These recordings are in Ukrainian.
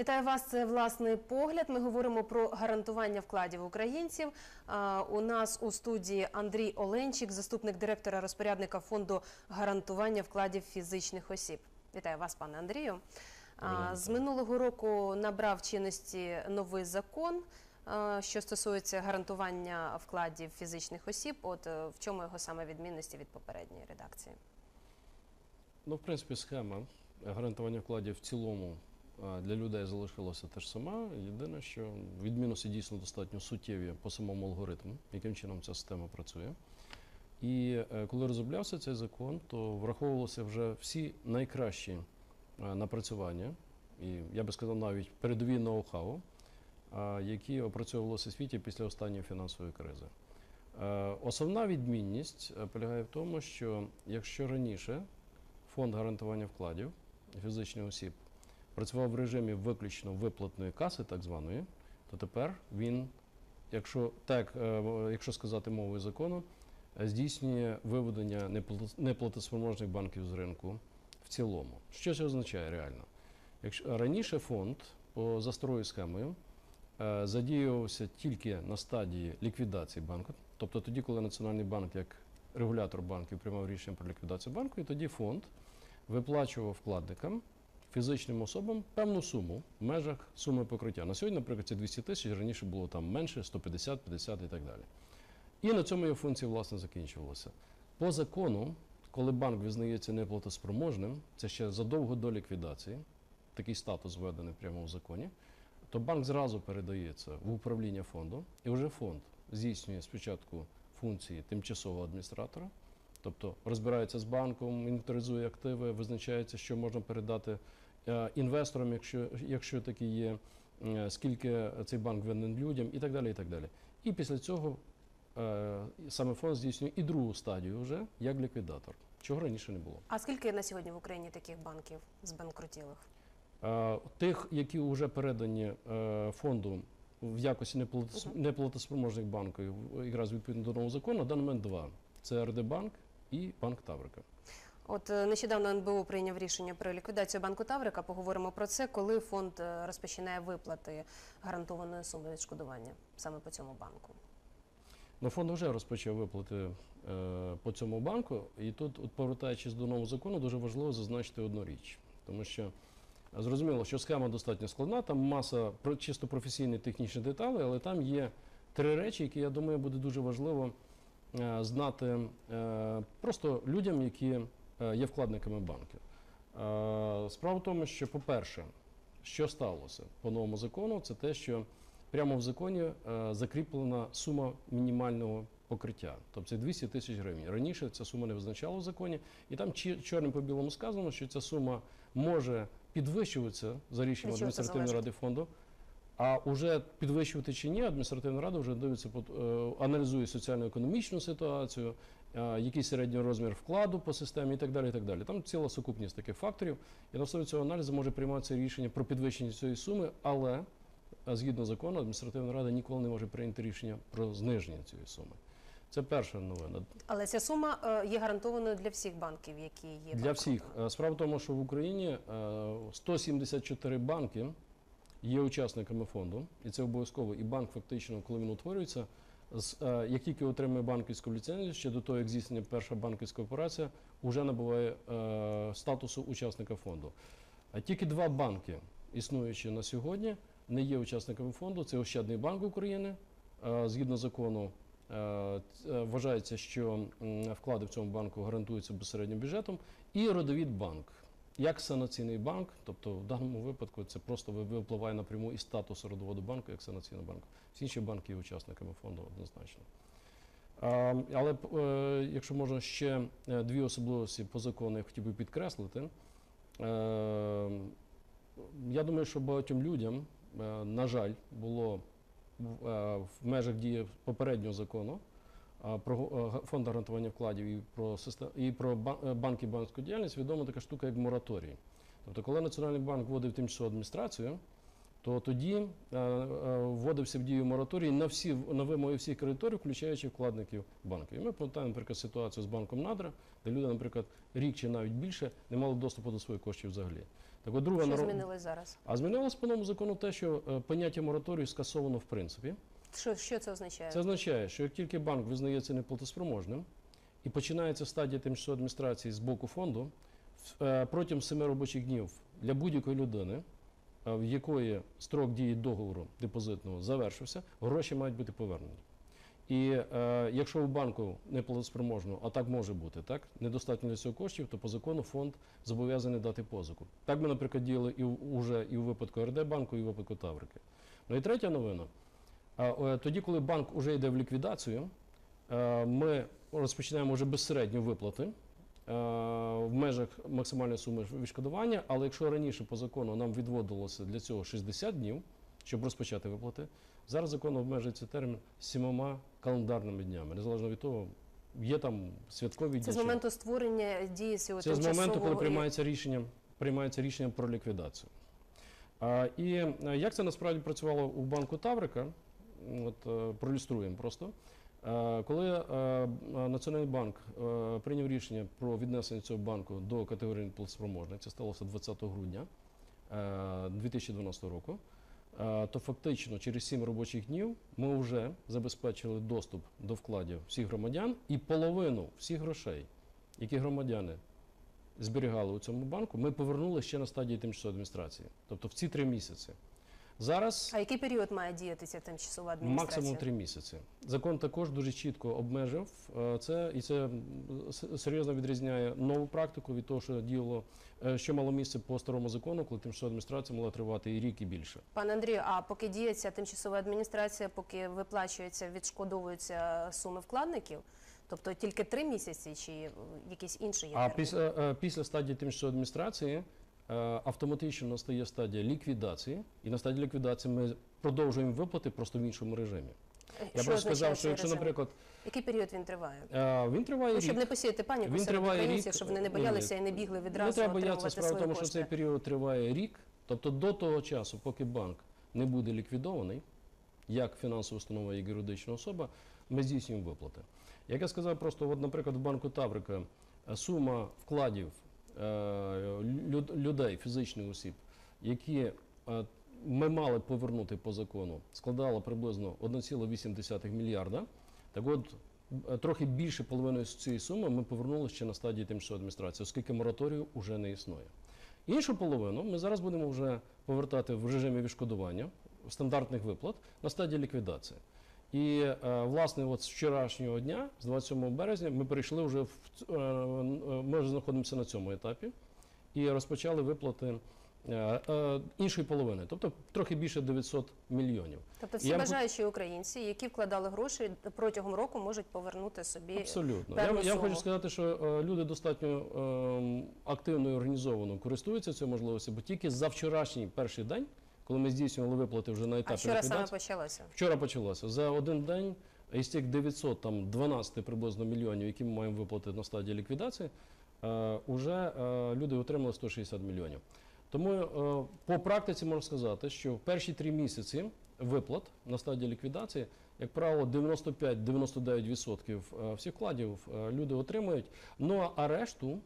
Вітаю вас. Це власний погляд. Ми говоримо про гарантування вкладів українців. У нас у студії Андрій Оленчик, заступник директора розпорядника фонду гарантування вкладів фізичних осіб. Вітаю вас, пане Андрію. З минулого року набрав чинності новий закон, що стосується гарантування вкладів фізичних осіб. От е, в чому його саме відмінності від попередньої редакції? Ну, в принципі, схема гарантування вкладів в цілому для людей залишилася те ж сама. Єдине, що відмінності дійсно достатньо суттєві по самому алгоритму, яким чином ця система працює. І е, коли розроблявся цей закон, то враховувалися вже всі найкращі е, напрацювання, і я би сказав навіть передові ноу-хау, які опрацьовувалися у світі після останньої фінансової кризи. Е, Основна відмінність е, полягає в тому, що якщо раніше фонд гарантування вкладів фізичних осіб працював в режимі виключно виплатної каси, так званої, то тепер він, якщо так, е, якщо сказати мовою закону, здійснює виведення неплатоспроможних банків з ринку в цілому. Що це означає реально? Якщо раніше фонд по за схемою е, задіювався тільки на стадії ліквідації банку, тобто тоді, коли Національний банк як регулятор банків приймав рішення про ліквідацію банку, і тоді фонд виплачував вкладникам, фізичним особам певну суму в межах суми покриття. На сьогодні, наприклад, це 200 тисяч, раніше було там менше, 150, 50 і так далі. І на цьому його функції, власне, закінчувалися. По закону, коли банк визнається неплатоспроможним, це ще задовго до ліквідації, такий статус введений прямо в законі, то банк зразу передається в управління фонду, і вже фонд здійснює спочатку функції тимчасового адміністратора, тобто розбирається з банком, інвентаризує активи, визначається, що можна передати е, інвесторам, якщо, якщо такі є, е, скільки цей банк винен людям, і так далі. І так далі. І після цього е, саме фонд здійснює і другу стадію вже як ліквідатор, чого раніше не було. А скільки на сьогодні в Україні таких банків збанкрутілих? Тих, які вже передані фонду в якості неплатоспроможних банків, якраз відповідно до нового закону, на даний момент два: це РД Банк і Банк Таврика. От е, нещодавно НБУ прийняв рішення про ліквідацію банку Таврика. Поговоримо про це, коли фонд е, розпочинає виплати гарантованої суми відшкодування саме по цьому банку. Ну, фонд вже розпочав виплати е, по цьому банку, і тут, от, повертаючись до нового закону, дуже важливо зазначити одну річ, тому що е, зрозуміло, що схема достатньо складна, там маса чисто професійних технічних деталей, але там є три речі, які я думаю буде дуже важливо знати е, просто людям, які е, є вкладниками банків. Е, Справа в тому, що, по-перше, що сталося по новому закону, це те, що прямо в законі е, закріплена сума мінімального покриття, тобто це 200 тисяч гривень. Раніше ця сума не визначала в законі, і там чорним по білому сказано, що ця сума може підвищуватися за рішенням адміністративної ради фонду. А вже підвищувати чи ні, адміністративна рада вже дивиться, е, аналізує соціально-економічну ситуацію, е, який середній розмір вкладу по системі і так далі. І так далі. Там ціла сукупність таких факторів. І на основі цього аналізу може прийматися рішення про підвищення цієї суми, але е, згідно закону, адміністративна рада ніколи не може прийняти рішення про зниження цієї суми. Це перша новина. Але ця сума є гарантованою для всіх банків, які є Для банкрутами. всіх. Справа в тому, що в Україні е, 174 банки є учасниками фонду, і це обов'язково. І банк фактично, коли він утворюється, е, як тільки отримує банківську ліцензію, ще до того, як здійснення перша банківська операція, вже набуває е, статусу учасника фонду. А тільки два банки, існуючі на сьогодні, не є учасниками фонду. Це Ощадний банк України. Е, Згідно закону, вважається, що вклади в цьому банку гарантуються безпосередньо бюджетом, і Родовід банк. Як санаційний банк, тобто в даному випадку це просто випливає напряму із статусу родоводу банку як санаційного банку. Всі інші банки є учасниками фонду однозначно. Але е, якщо можна ще е, дві особливості по закону, я хотів би підкреслити. Е, я думаю, що багатьом людям, е, на жаль, було в, межах дії попереднього закону фонд гарантування вкладів і про систем, і про е, банки банківську діяльність відома така штука, як мораторій. Тобто, коли Національний банк вводив тимчасову адміністрацію, то тоді е, е, вводився в дію мораторій на всі на вимоги всіх кредиторів, включаючи вкладників банків. І ми пам'ятаємо, наприклад, ситуацію з банком Надра, де люди, наприклад, рік чи навіть більше не мали доступу до своїх коштів взагалі. Так от друга Що народ- змінилось зараз? А змінилось по новому закону те, що е, поняття мораторію скасовано в принципі. Що, що це означає? Це означає, що як тільки банк визнається неплатоспроможним і починається стадія тимчасової адміністрації з боку фонду, е, протягом семи робочих днів для будь-якої людини, е, в якої строк дії договору депозитного завершився, гроші мають бути повернені. І е, якщо у банку неплатоспроможно, а так може бути, так недостатньо для цього коштів, то по закону фонд зобов'язаний дати позику. Так ми, наприклад, діяли і уже і у випадку РД банку, і у випадку Таврики. Ну і третя новина. Е, Тоді, коли банк вже йде в ліквідацію, е, ми розпочинаємо вже безсередньо виплати е, в межах максимальної суми відшкодування, але якщо раніше по закону нам відводилося для цього 60 днів, щоб розпочати виплати, зараз закон обмежує цей термін сімома календарними днями, незалежно від того, є там святкові дні. Це з моменту створення дії цього це з моменту, коли приймається рішення, приймається рішення про ліквідацію. А, і як це насправді працювало у банку Таврика, от е, проілюструємо просто. Е, Коли е, Національний банк прийняв рішення про віднесення цього банку до категорії неплатоспроможних, це сталося 20 грудня е, 2012 року, то фактично через 7 робочих днів ми вже забезпечили доступ до вкладів всіх громадян і половину всіх грошей, які громадяни зберігали у цьому банку, ми повернули ще на стадії тимчасової адміністрації, тобто в ці три місяці. Зараз А який період має діяти ця тимчасова адміністрація? максимум три місяці. Закон також дуже чітко обмежив е, це, і це серйозно відрізняє нову практику від того, що діяло, е, що мало місце по старому закону, коли тимчасова адміністрація могла тривати і рік, і більше. Пане Андрію, а поки діє ця тимчасова адміністрація, поки виплачується, відшкодовуються суми вкладників, тобто тільки три місяці чи якийсь інший є А після, е, після стадії тимчасової адміністрації автоматично настає стадія ліквідації, і на стадії ліквідації ми продовжуємо виплати просто в іншому режимі. Е, Я що сказав, що якщо, наприклад, Який період він триває? е, він триває Ну, щоб не посіяти паніку Він серед українців, рік. щоб вони не боялися ні. і не бігли відразу. Не треба боятися справа тому, що цей період триває рік. Тобто до того часу, поки банк не буде ліквідований, як фінансова установа і юридична особа, ми здійснюємо виплати. Як я сказав, просто, от, наприклад, в банку Таврика е, сума вкладів е, людей, фізичних осіб, які е, ми мали повернути по закону, складала приблизно 1,8 мільярда. Так от, е, трохи більше половини з цієї суми ми повернули ще на стадії тимчасової адміністрації, оскільки мораторію вже не існує. Іншу половину ми зараз будемо вже повертати в режимі відшкодування стандартних виплат на стадії ліквідації. І е, власне, от з вчорашнього дня, з 27 березня, ми перейшли вже в е, е, ми вже знаходимося на цьому етапі і розпочали виплати іншої половини, тобто трохи більше 900 мільйонів. Тобто всі Я бажаючі українці, які вкладали гроші протягом року, можуть повернути собі Абсолютно. Я, я хочу сказати, що люди достатньо е, активно і організовано користуються цією можливістю, бо тільки за вчорашній перший день, коли ми здійснювали виплати вже на етапі А вчора саме почалося. вчора почалося. За один день із тих 912 приблизно мільйонів, які ми маємо виплатити на стадії ліквідації, е, уже е, люди отримали 160 мільйонів. Тому е, по практиці можна сказати, що в перші три місяці виплат на стадії ліквідації, як правило, 95-99% е, всіх вкладів е, люди отримують. Ну а решту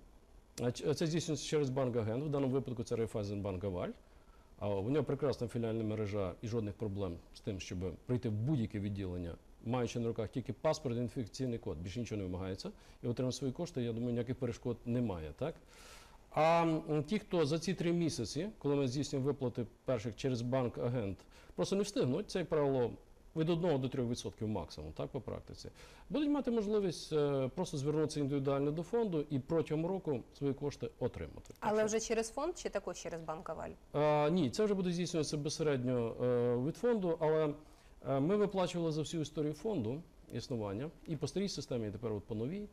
е, це здійснюється через банк агент. В даному випадку це Райфайзенбанк Аваль. А у нього прекрасна філіальна мережа і жодних проблем з тим, щоб прийти в будь-яке відділення, маючи на руках тільки паспорт, інфекційний код, більше нічого не вимагається, і отримати свої кошти, я думаю, ніяких перешкод немає. Так? А ті, хто за ці три місяці, коли ми здійснюємо виплати перших через банк-агент, просто не встигнуть, це, як правило, від 1 до 3% максимум, так, по практиці, будуть мати можливість е, просто звернутися індивідуально до фонду і протягом року свої кошти отримати. Так Але що- вже через фонд чи також через банк Аваль? а, ні, це вже буде здійснюватися безпосередньо е, від фонду, але е, ми виплачували за всю історію фонду існування і по старій системі, і тепер от по новій.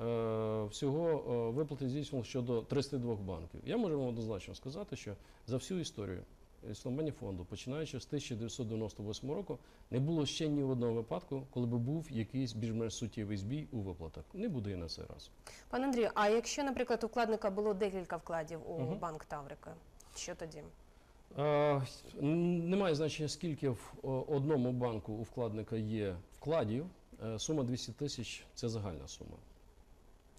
Е, всього е, виплати здійснювали щодо 32 банків. Я можу вам однозначно сказати, що за всю історію існування фонду, починаючи з 1998 року, не було ще ні одного випадку, коли би був якийсь більш-менш суттєвий збій у виплатах. Не буде і на цей раз. Пане Андрію, а якщо, наприклад, у вкладника було декілька вкладів у Мгм. банк Таврика, що тоді? Е, Немає значення, скільки в одному банку у вкладника є вкладів. Е, Сума 200 тисяч це загальна сума.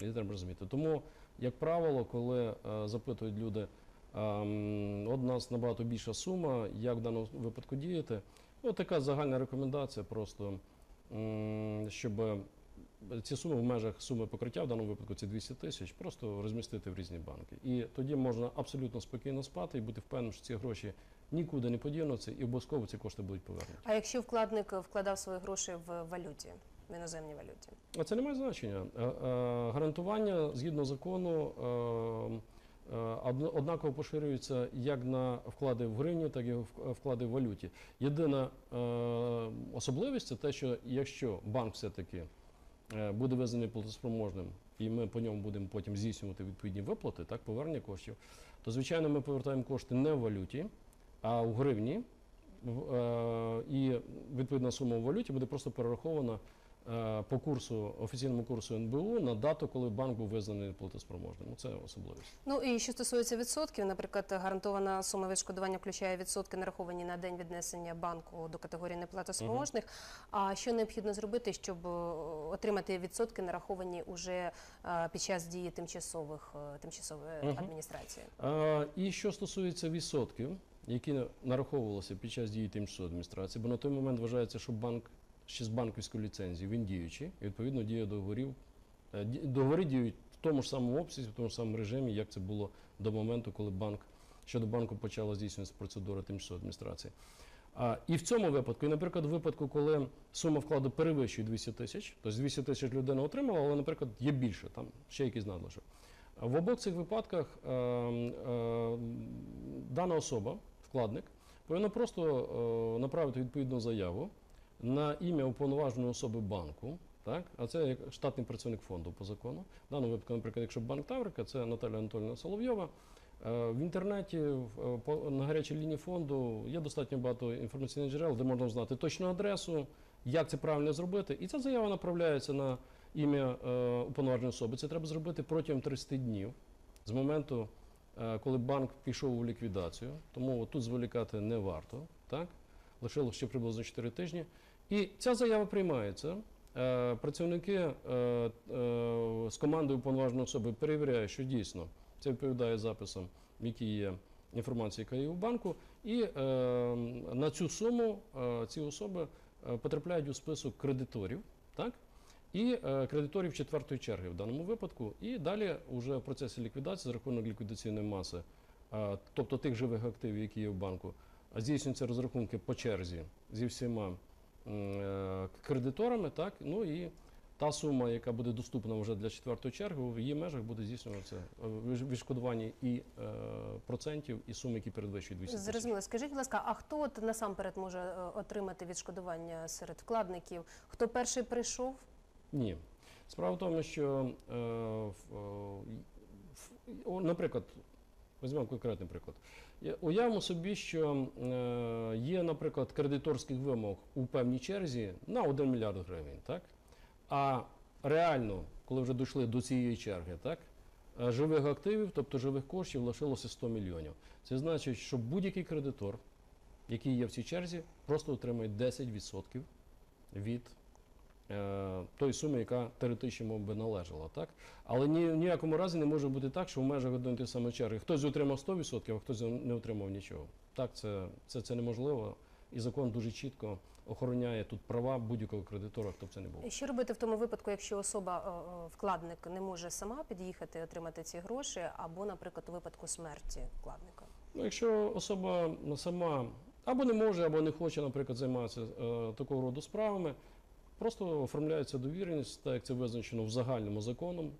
І треба розуміти. Тому, як правило, коли е, запитують люди, Ем, От нас набагато більша сума, як в даному випадку діяти. Ну, така загальна рекомендація, просто щоб ці суми в межах суми покриття, в даному випадку це 200 тисяч, просто розмістити в різні банки. І тоді можна абсолютно спокійно спати і бути впевненим, що ці гроші нікуди не подінуться і обов'язково ці кошти будуть повернуті. А якщо вкладник вкладав свої гроші в валюті, в іноземній валюті? А це не має значення. Е, е, Гарантування згідно закону е, е, одно- однаково поширюється як на вклади в гривні, так і вклади в валюті. Єдина е, особливість це те, що якщо банк все-таки е, буде визнаний платоспроможним, і ми по ньому будемо потім здійснювати відповідні виплати, так, повернення коштів, то звичайно ми повертаємо кошти не в валюті, а в гривні. Е, І відповідна сума в валюті буде просто перерахована е, по курсу офіційному курсу НБУ на дату, коли банк був визнаний платоспроможним. Ну, Це особливість. Ну і що стосується відсотків, наприклад, гарантована сума відшкодування включає відсотки, нараховані на день віднесення банку до категорії неплатоспроможних. А що необхідно зробити, щоб е, отримати відсотки, нараховані уже е, під час дії тимчасових е, тимчасової Мгм. адміністрації? А, і що стосується відсотків, які нараховувалися під час дії тимчасової адміністрації, бо на той момент вважається, що банк ще з банківською ліцензією він діючий, і відповідно дія договорів. е, Договори діють в тому ж самому обсязі, в тому ж самому режимі, як це було до моменту, коли банк щодо банку почала здійснюватися процедура тимчасової адміністрації. А, і в цьому випадку, і, наприклад, в випадку, коли сума вкладу перевищує 200 тисяч, тобто 200 тисяч людина отримала, але, наприклад, є більше, там ще якийсь надлишок. В обох цих випадках е, е, дана особа, вкладник, повинна просто е, направити відповідну заяву на ім'я уповноваженої особи банку. Так? А це як штатний працівник фонду по закону. В даному випадку, наприклад, якщо банк Таврика, це Наталя Анатольовна Соловйова. Е, В інтернеті е, на гарячій лінії фонду є достатньо багато інформаційних джерел, де можна знати точну адресу, як це правильно зробити. І ця заява направляється на ім'я е, уповноваженої особи. Це треба зробити протягом 30 днів з моменту, коли банк пішов у ліквідацію. Тому тут зволікати не варто. Так? Лишилося ще приблизно 4 тижні. І ця заява приймається. Е, Працівники е, е, з командою уповноваженої особи перевіряють, що дійсно це відповідає записам, які є інформація, яка є у банку, і на цю суму ці особи потрапляють у список кредиторів, так? І кредиторів четвертої черги в даному випадку. І далі вже в процесі ліквідації за рахунок ліквідаційної маси, тобто тих живих активів, які є в банку, здійснюються розрахунки по черзі зі всіма кредиторами, так? Ну і та сума, яка буде доступна вже для четвертої черги, в її межах буде здійснюватися е, відшкодування і е, процентів, і суми, які передвищують 200 тисяч. Зрозуміло. Скажіть, будь ласка, а хто от насамперед може е, отримати відшкодування серед вкладників? Хто перший прийшов? Ні. Справа в тому, що, е, наприклад, візьмемо конкретний приклад. Уявимо собі, що е, є, наприклад, кредиторських вимог у певній черзі на 1 мільярд гривень, так? А реально, коли вже дійшли до цієї черги, так? е, Живих активів, тобто живих коштів, лишилося 100 мільйонів. Це значить, що будь-який кредитор, який є в цій черзі, просто отримує 10% від тої суми, яка теоретично би належала. Так? Але ні, в ніякому разі не може бути так, що в межах одної тієї самої черги хтось отримав 100%, а хтось не отримав нічого. Так, це, це, це неможливо. І закон дуже чітко охороняє тут права будь-якого кредитора, хто б це не був. Що робити в тому випадку, якщо особа, е, е, вкладник, не може сама під'їхати і отримати ці гроші, або, наприклад, у випадку смерті вкладника? Ну, якщо особа сама або не може, або не хоче, наприклад, займатися е, такого роду справами, просто оформляється довіреність, так як це визначено в загальному законом,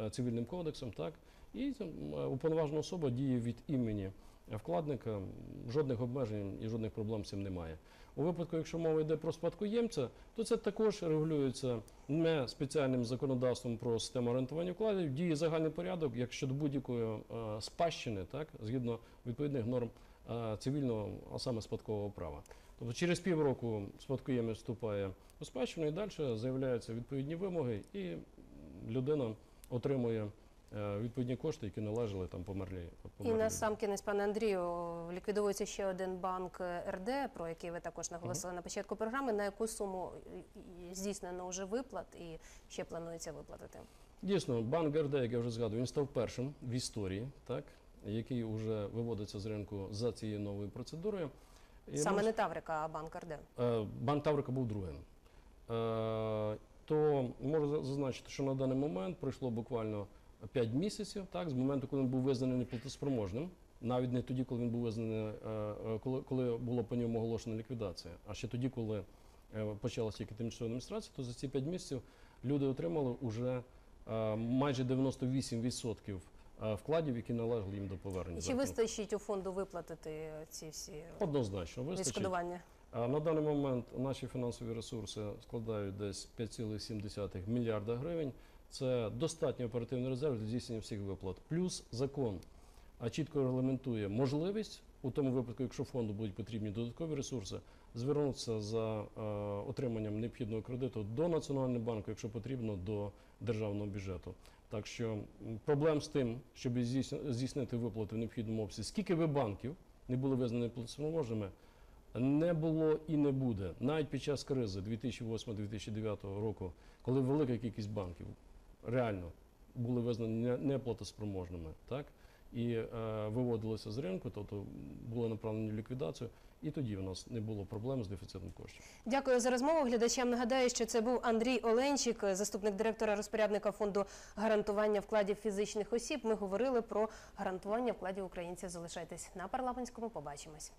е, цивільним кодексом, так, і е, уповноважена особа діє від імені вкладника, жодних обмежень і жодних проблем з цим немає. У випадку, якщо мова йде про спадкоємця, то це також регулюється не спеціальним законодавством про систему орієнтування вкладів, діє загальний порядок, як щодо будь-якої е, спадщини, так, згідно відповідних норм цивільного, а саме спадкового права. Тобто через півроку спадкоємець вступає у спадщину і далі заявляються відповідні вимоги, і людина отримує е, відповідні кошти, які належали там померлій. І на сам кінець, пане Андрію, ліквідовується ще один банк РД, про який ви також наголосили на початку програми. На яку суму е, здійснено вже виплат і ще планується виплатити? Дійсно, банк РД, як я вже згадував, він став першим в історії, так, який вже виводиться з ринку за цією новою процедурою. І Саме мож- не Таврика, а банк Арден. Е, Банк Таврика був другим. Е, То можу зазначити, що на даний момент пройшло буквально 5 місяців, так, з моменту, коли він був визнаний неплатоспроможним, навіть не тоді, коли він був визнаний, е, коли, коли було по ньому оголошена ліквідація, а ще тоді, коли почалася тільки тимчасова адміністрація, то за ці 5 місяців люди отримали вже майже 98% е, вкладів, які належали їм до повернення. І чи вистачить у фонду виплатити ці всі Однозначно, вистачить. відшкодування? На даний момент наші фінансові ресурси складають десь 5,7 мільярда гривень. Це достатньо оперативний резерв для здійснення всіх виплат. Плюс закон чітко регламентує можливість у тому випадку, якщо фонду будуть потрібні додаткові ресурси, звернутися за е, отриманням необхідного кредиту до Національного банку, якщо потрібно, до державного бюджету. Так що проблем з тим, щоб здійсн- здійснити виплати в необхідному обсязі, скільки би банків не були визнані платоспроможними, не було і не буде. Навіть під час кризи 2008-2009 року, коли велика кількість банків реально були визнані не- неплатоспроможними, так, і е, виводилися з ринку, тобто були направлені в ліквідацію, і тоді в нас не було проблем з дефіцитом коштів. Дякую за розмову. Глядачам нагадаю, що це був Андрій Оленчик, заступник директора розпорядника фонду гарантування вкладів фізичних осіб. Ми говорили про гарантування вкладів українців. Залишайтесь на парламентському. Побачимось.